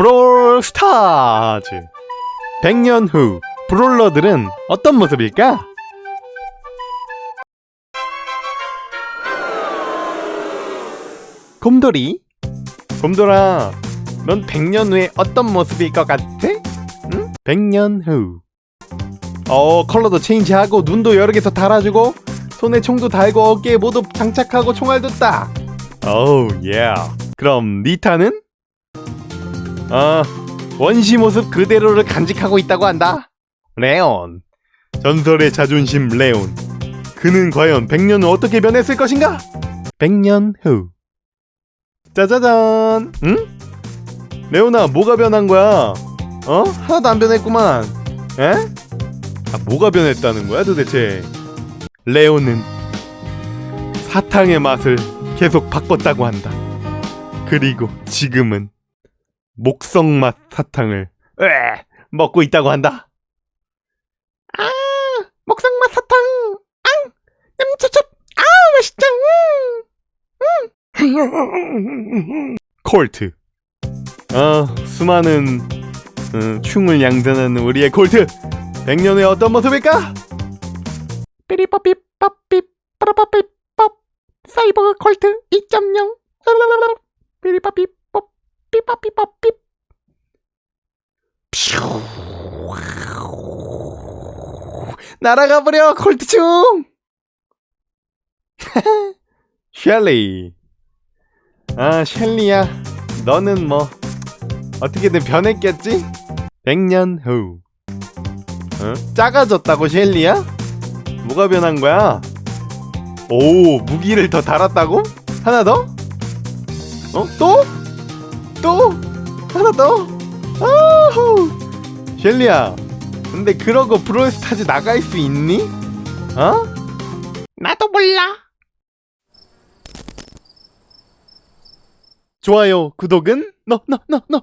브롤 스타즈 100년 후 브롤러들은 어떤 모습일까? 곰돌이 곰돌아 넌 100년 후에 어떤 모습일 것 같아? 응? 100년 후 어, 컬러도 체인지하고 눈도 여러 개더 달아주고 손에 총도 달고 어깨에 모두 장착하고 총알도 딱. 어우, 예. 그럼 니타는? 아, 원시 모습 그대로를 간직하고 있다고 한다. 레온. 전설의 자존심 레온. 그는 과연 100년 후 어떻게 변했을 것인가? 100년 후. 짜자잔. 응? 레온아, 뭐가 변한 거야? 어? 하나도 안 변했구만. 에? 아, 뭐가 변했다는 거야 도대체? 레오는 사탕의 맛을 계속 바꿨다고 한다. 그리고 지금은 목성맛 사탕을 에 먹고 있다고 한다. 아, 목성맛 사탕. 앙, 냠찹찹. 아, 맛있다. 음, 음. 콜트. 아, 수많은 음, 충을 양산하는 우리의 콜트. 100년 후에 어떤 모습일까? 삐리빠삐 빠삐 빠라빠삐 ป๊ 사이버 컬트 2.0 삐리빠삐 빠삐 날아가 버려 콜트충 셸리 아 셸리야 너는 뭐 어떻게든 변했겠지? 100년 후 어? 작아졌다고 셸리야? 뭐가 변한 거야? 오 무기를 더 달았다고? 하나 더? 어? 또? 또? 하나 더? 아우 셸리야 근데 그러고 브롤스타즈 나갈 수 있니? 어? 나도 몰라 좋아요 구독은 너너너 너.